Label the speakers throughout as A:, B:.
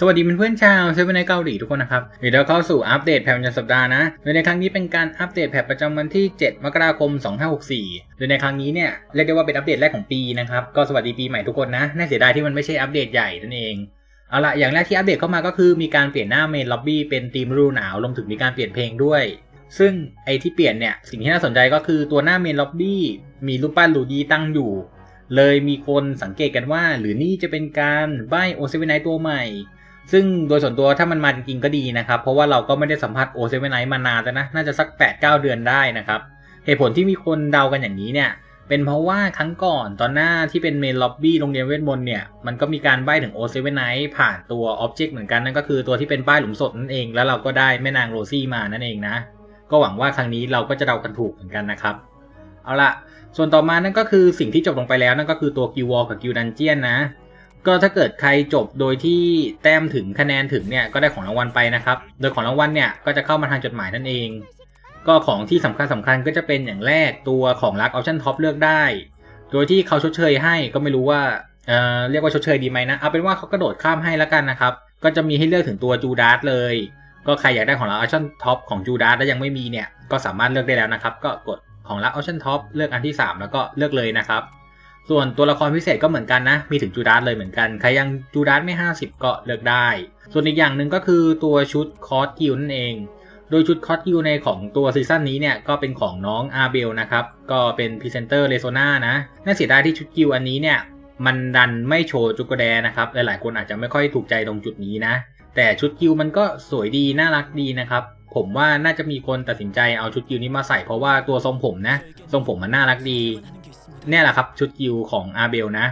A: สวัสดีเพื่อนๆชาวเซเว่นในเกาหลีทุกคนนะครับเดี๋ยวเราเข้าสู่อัปเดตแพทประจำสัปดาห์นะ โดยในครั้งนี้เป็นการอัปเดตแพทประจำวันที่ 7 มกราคม 2564 โดยในครั้งนี้เนี่ยเรียกได้ว่าเป็นอัปเดตแรกของปีนะครับ ก็สวัสดีปีใหม่ทุกคนนะ น่าเสียดายที่มันไม่ใช่อัปเดตใหญ่นั่นเองเอาละอย่างแรกที่อัปเดตเข้ามาก็คือมีการเปลี่ยนหน้าเมนล็อบบี้เป็นธีมฤดูหนาวรวมถึงมีการเปลี่ยนเพลงด้วย ซึ่งไอที่เปลี่ยนเนี่ยสิ่งที่น่าสนใจก็คือตัวหน้าเมนล็อบบี้มีรูปปั้นลูดีตั้งอยู่ เลยมีคนสังเกตกันว่า หรือนี่จะเป็นการใบ้โอเซเว่นไนตัวใหม่ ซึ่งโดยส่วนตัวถ้ามันมาจริงๆก็ดีนะครับ เพราะว่าเราก็ไม่ได้สัมผัสโอเซเว่นไนท์มานานแล้วนะ น่าจะสัก 8-9 เดือนได้นะครับ เหตุผลที่มีคนเดากันอย่างนี้เนี่ย เป็นเพราะว่าครั้งก่อนตอนหน้าที่เป็นเมนล็อบบี้โรงเรียนเวทมนต์เนี่ย มันก็มีการใบ้ถึงโอเซเว่นไนท์ผ่านตัวอ็อบเจกต์เหมือนกันนั่นก็คือตัวที่เป็นป้ายหลุมศพนั่นเอง แล้วเราก็ได้แม่นางโรซี่มานั่นเองนะ ก็หวังว่าครั้งนี้เราก็จะเดากันถูกเหมือนกันนะครับ เอาละส่วนต่อมานั่นก็คือสิ่งที่จบลงไปแล้วนั่นก็คือตัวกิววอลกับกิวดันเจียนนะ ก็ถ้าเกิดใครจบโดยที่แต้มถึงคะแนนถึงเนี่ยก็ได้ของรางวัลไปนะครับ โดยของรางวัลเนี่ยก็จะเข้ามาทางจดหมายนั่นเอง ก็ของที่สำคัญสำคัญก็จะเป็นอย่างแรกตัวของรักออปชั่นท็อปเลือกได้ โดยที่เขาชดเชยให้ก็ไม่รู้ว่าเอ่อเรียกว่าชดเชยดีไหมนะเอาเป็นว่าเขากระโดดข้ามให้แล้วกันนะครับ ก็จะมีให้เลือกถึงตัวจูดาร์เลย ก็ใครอยากได้ของรักออปชั่นท็อปของจูดาร์แล้วยังไม่มีเนี่ยก็สามารถเลือกได้แล้วนะครับ ก็กดของรักออปชั่นท็อปเลือกอันที่ 3 แล้วก็เลือกเลยนะครับ ส่วนตัวละครพิเศษก็เหมือนกันนะ มีถึงจูดาร์เลยเหมือนกัน ใครยังจูดาร์ไม่ 50 ก็เลือกได้ ส่วนอีกอย่างหนึ่งก็คือตัวชุดคอสกิลนั่นเอง โดยชุดคอสกิลในของตัวซีซั่นนี้เนี่ยก็เป็นของน้องอาเบลนะครับ ก็เป็นพรีเซนเตอร์เลโซนานะน่าเสียดายที่ชุดกิลอันนี้เนี่ยมันดันไม่โชว์จุกโกแดนะครับ หลายๆ คนอาจจะไม่ค่อยถูกใจตรงจุดนี้นะ แต่ชุดกิลมันก็สวยดีน่ารักดีนะครับ ผมว่าน่าจะมีคนตัดสินใจเอาชุดกิลนี้มาใส่เพราะว่าตัวทรงผมนะ ทรงผมมันน่ารักดี เนี่ยแหละครับ ชุดยิวของอาเบลนะ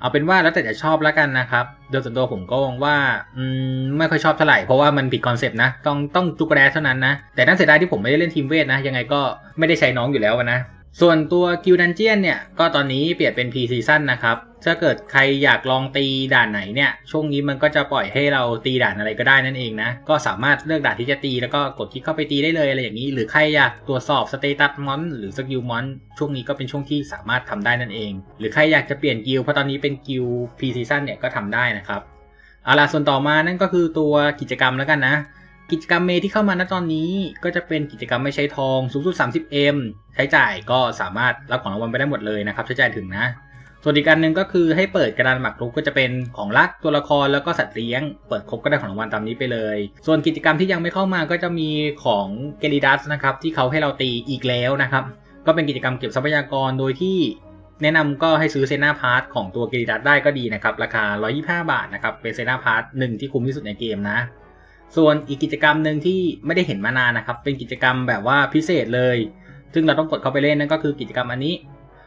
A: เอาเป็นว่าแล้วแต่จะชอบแล้วกันนะครับ โดยส่วนตัวผมก็มองว่าอืมไม่ค่อยชอบเท่าไหร่ เพราะว่ามันผิดคอนเซปต์นะ ต้องต้องจุกแร้เท่านั้นนะ แต่นั่นเสียดายที่ผมไม่ได้เล่นทีมเวทนะ ยังไงก็ไม่ได้ใช้น้องอยู่แล้วนะ ส่วนตัวกิลดันเจียนเนี่ยก็ตอนนี้เปลี่ยนเป็น P Season นะครับ ถ้าเกิดใครอยากลองตีด่านไหนเนี่ยช่วงนี้มันก็จะปล่อยให้เราตีด่านอะไรก็ได้นั่นเองนะ ก็สามารถเลือกด่านที่จะตีแล้วก็กดคลิกเข้าไปตีได้เลยอะไรอย่างนี้ หรือใครอยากตรวจสอบสเตตัสมอนหรือสกิลมอนช่วงนี้ก็เป็นช่วงที่สามารถทำได้นั่นเอง หรือใครอยากจะเปลี่ยนกิลเพราะตอนนี้เป็นกิล P Season เนี่ยก็ทำได้นะครับเอาล่ะส่วนต่อมานั่นก็คือตัวกิจกรรมแล้วกันนะ กิจกรรมเมที่เข้ามาณตอนนี้ก็จะเป็นกิจกรรมไม่ใช้ทองสูงสุด 30M ใช้จ่ายก็สามารถรับของรางวัลไปได้หมดเลยนะครับ ใช้จ่ายถึงนะ ส่วนอีกอันหนึ่งก็คือให้เปิดกระดานหมากรุกก็จะเป็นของรักตัวละครแล้วก็สัตว์เลี้ยง เปิดครบก็ได้ของรางวัลตามนี้ไปเลย ส่วนกิจกรรมที่ยังไม่เข้ามาก็จะมีของเกลิดัสนะครับที่เขาให้เราตีอีกแล้วนะครับ ก็เป็นกิจกรรมเก็บทรัพยากรโดยที่แนะนำก็ให้ซื้อเซนาพาร์ทของตัวเกลิดัสได้ก็ดีนะครับราคา 125 บาทนะครับเป็นเซนาพาร์ทหนึ่งที่คุ้มที่สุดในเกมนะ ส่วนอีกกิจกรรมหนึ่งที่ไม่ได้เห็นมานานนะครับ เป็นกิจกรรมแบบว่าพิเศษเลย ซึ่งเราต้องกดเข้าไปเล่นนั่นก็คือกิจกรรมอันนี้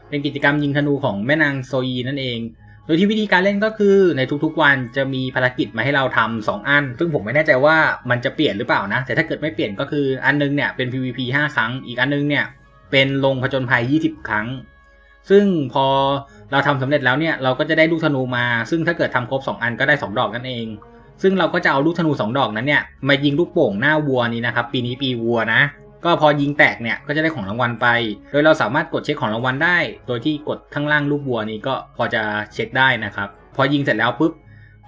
A: เป็นกิจกรรมยิงธนูของแม่นางโซยีนั่นเอง โดยที่วิธีการเล่นก็คือในทุกๆวันจะมีภารกิจมาให้เราทำสองอัน ซึ่งผมไม่แน่ใจว่ามันจะเปลี่ยนหรือเปล่านะ แต่ถ้าเกิดไม่เปลี่ยนก็คืออันนึงเนี่ยเป็น PVP 5 ครั้ง อีกอันนึงเนี่ยเป็นลงผจญภัย 20 ครั้ง ซึ่งพอเราทำสำเร็จแล้วเนี่ยเราก็จะได้ลูกธนูมา ซึ่งถ้าเกิดทำครบ 2 อันก็ได้ 2 ดอกนั่นเอง ซึ่งเราก็จะเอาลูกธนู2ดอกนั้นเนี่ยมายิงลูกโป่งหน้าวัวนี้นะครับ ปีนี้ปีวัวนะ ก็พอยิงแตกเนี่ยก็จะได้ของรางวัลไป โดยเราสามารถกดเช็คของรางวัลได้ โดยที่กดข้างล่างรูปวัวนี้ก็พอจะเช็คได้นะครับ พอยิงเสร็จแล้วปุ๊บ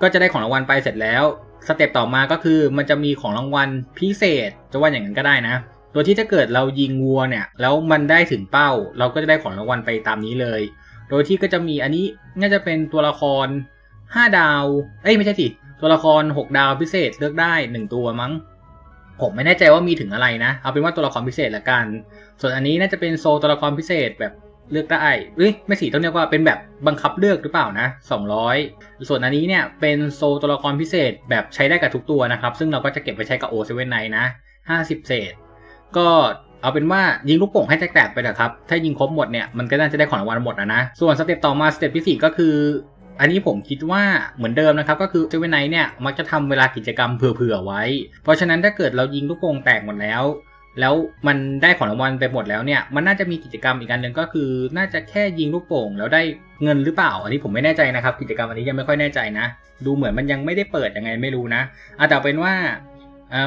A: ก็จะได้ของรางวัลไปเสร็จแล้ว สเต็ปต่อมาก็คือมันจะมีของรางวัลพิเศษ จะว่าอย่างนั้นก็ได้นะโดยที่ถ้าเกิดเรายิงวัวเนี่ยแล้วมันได้ถึงเป้า เราก็จะได้ของรางวัลไปตามนี้เลย โดยที่ก็จะมีอันนี้น่าจะเป็นตัวละคร 5 ดาว เอ้ยไม่ใช่สิ ตัวละคร 6 ดาวพิเศษเลือกได้ 1 ตัวมั้ง ผมไม่แน่ใจว่ามีถึงอะไรนะ เอาเป็นว่าตัวละครพิเศษละกัน ส่วนอันนี้น่าจะเป็นโซตัวละครพิเศษแบบเลือกได้เอ้ยไม่สิต้องเรียกว่าเป็นแบบบังคับเลือกหรือเปล่านะ 200 ส่วนอันนี้เนี่ยเป็นโซตัวละครพิเศษแบบใช้ได้กับทุกตัวนะครับ ซึ่งเราก็จะเก็บไปใช้กับโอเซเว่นไนนะ 50 เศษ ก็เอาเป็นว่ายิงลูกโป่งให้แตกๆไปเถอะครับ ถ้ายิงครบหมดเนี่ยมันก็น่าจะได้ของรางวัลหมดนะนะ ส่วนสเต็ปต่อมาสเต็ปที่สก็คือ อันนี้ผมคิดว่าเหมือนเดิมนะครับ ก็คือเซเว่นไนเนี่ยมักจะทำเวลากิจกรรมเผื่อๆไว้ เพราะฉะนั้นถ้าเกิดเรายิงลูกโป่งแตกหมดแล้ว แล้วมันได้ของรางวัลไปหมดแล้วเนี่ยมันน่าจะมีกิจกรรมอีกอันหนึ่งก็คือ น่าจะแค่ยิงลูกโป่งแล้วได้เงินหรือเปล่า อันนี้ผมไม่แน่ใจนะครับ กิจกรรมอันนี้ยังไม่ค่อยแน่ใจนะ ดูเหมือนมันยังไม่ได้เปิดยังไงไม่รู้นะอาแต่เป็นว่า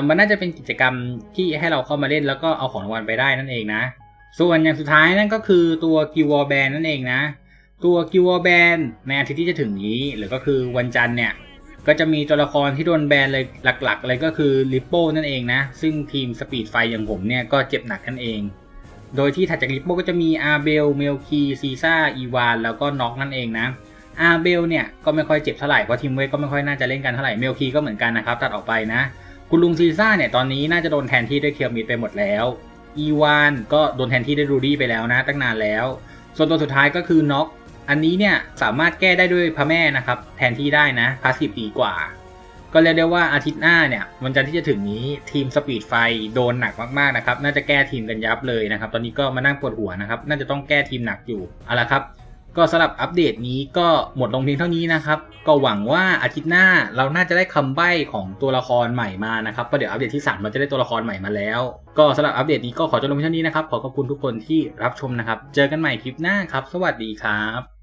A: มันน่าจะเป็นกิจกรรมที่ให้เราเข้ามาเล่นแล้วก็เอาของรางวัลไปได้นั่นเองนะ ส่วนอย่างสุดท้ายนั่นก็คือตัวกิวอลแบนนั่นเองนะ ตัวกิวอแบนในอาทิตย์ที่จะถึงนี้ หรือก็คือวันจันทร์เนี่ย ก็จะมีตัวละครที่โดนแบนเลยหลักๆ เลยก็คือลิปโป้นั่นเองนะ ซึ่งทีมสปีดไฟอย่างผมเนี่ยก็เจ็บหนักนั่นเอง โดยที่ถัดจากลิปโป้ก็จะมีอาเบลเมลคีซีซ่าอีวานแล้วก็น็อกนั่นเองนะอาเบลเนี่ยก็ไม่ค่อยเจ็บเท่าไหร่เพราะทีมเวทก็ไม่ค่อยน่าจะเล่นกันเท่าไหร่เมลคีก็เหมือนกันนะครับตัดออกไปนะคุณลุงซีซ่าเนี่ยตอนนี้น่าจะโดนแทนที่ด้วยเคียวมิดไปหมดแล้ว อีวานก็โดนแทนที่ด้วยรูดี้ไปแล้วนะ ตั้งนานแล้ว ส่วนตัวสุดท้ายก็คือน็อก อันนี้เนี่ยสามารถแก้ได้ด้วยพระแม่นะครับแทนที่ได้นะพาสซีฟดีกว่า ก็เรียกได้ว่าอาทิตย์หน้าเนี่ยวันจันทร์ที่จะถึงนี้ทีมสปีดไฟโดนหนักมากๆนะครับน่าจะแก้ทีมกันยับเลยนะครับตอนนี้ก็มานั่งปวดหัวนะครับน่าจะต้องแก้ทีมหนักอยู่เอาละครับก็สำหรับอัปเดตนี้ก็หมดลงเพียงเท่านี้นะครับ ก็หวังว่าอาทิตย์หน้าเราน่าจะได้คำใบ้ของตัวละครใหม่มานะครับเพราะเดี๋ยวอัปเดตที่3เราจะได้ตัวละครใหม่มาแล้ว ก็สำหรับอัปเดตนี้ก็ขอจบลงเพียงเท่านี้นะครับ ขอขอบคุณทุกคนที่รับชมนะครับ เจอกันใหม่คลิปหน้าครับ สวัสดีครับ